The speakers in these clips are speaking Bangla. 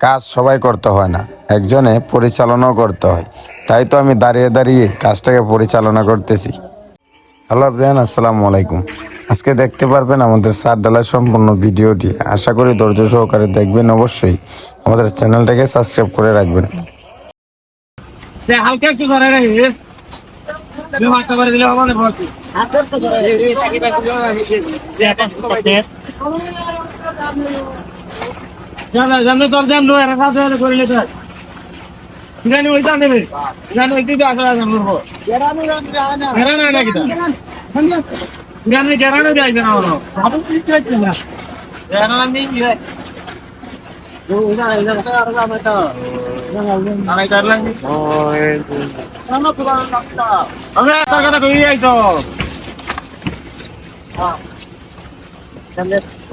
কাজ সবাই করতে হয় না একজনে পরিচালনাও করতে হয় তাই তো আমি দাঁড়িয়ে দাঁড়িয়ে কাজটাকে পরিচালনা করতেছি হ্যালো ব্রিয়ান আসসালামু আলাইকুম আজকে দেখতে পারবেন আমাদের সাত ডালার সম্পূর্ণ ভিডিওটি আশা করি ধৈর্য সহকারে দেখবেন অবশ্যই আমাদের চ্যানেলটাকে সাবস্ক্রাইব করে রাখবেন হবে না বলছি জানো চল যাম লো এরা কাজ করিলে তো জানি ওইটা নেবে জানি ওইটি তো আসলে জাম করব। গেরানো না কিটা জানি গেরানো যাই না। ওরা ভাবু কি চাইছে না গেরানো নেই কি আড়াই চার লাখ আমরা তার কথা কই যাই তো কয়া না। গেলে তো পরে কথা পারব একটা বানা দিনেরা মুড়ে যাবে না। দুটো দুটো দুটো করে নিতে লাগবে ভাই কোনি রে নকুতারে কাটা না কাটে দিও কোনি কুতার জানে কাটা বাড়ে দিও Gua gitu kok ngomong itu. Jangan kata kan orang. Siapa tahu enggak? Orang মানুষ তো যখন একটা সঙ্গে কইতে না আপনাকে বেশি কই হোক আর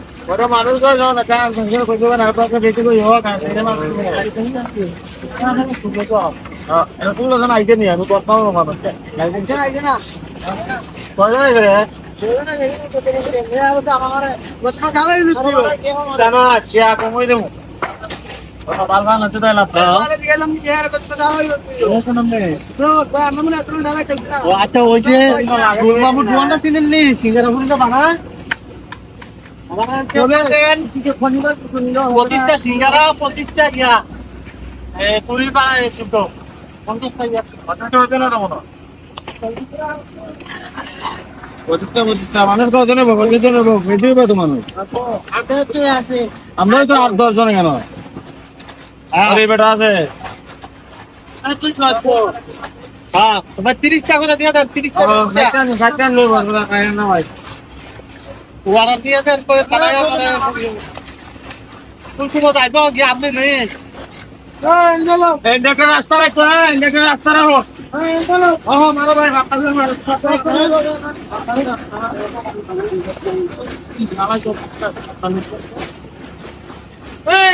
তুলো জানা আইতে নি আমি কথা বলব ও আচ্ছা ওই যে চিনেন নি সিঙ্গারা ফুলটা প্রতিটা সিঙ্গারা প্রতিটা ইয়া পুরী পাড়া তো পঞ্চাশটা ইয়া মনে বেশি তো আট দশ জন কেন বেটা আছে হ্যাঁ তোমার তিরিশ টাকা দিয়ে দেন তিরিশ টাকা না ভাই ওয়ারা দিয়ে দেন করে তারা তুলসী মতো আইব গিয়ে আপনি নেই দেখে রাস্তা রাখো হ্যাঁ দেখে রাস্তা রাখো। ও মারো ভাই মারা। এই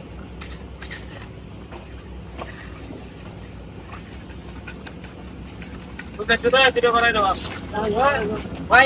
ভাই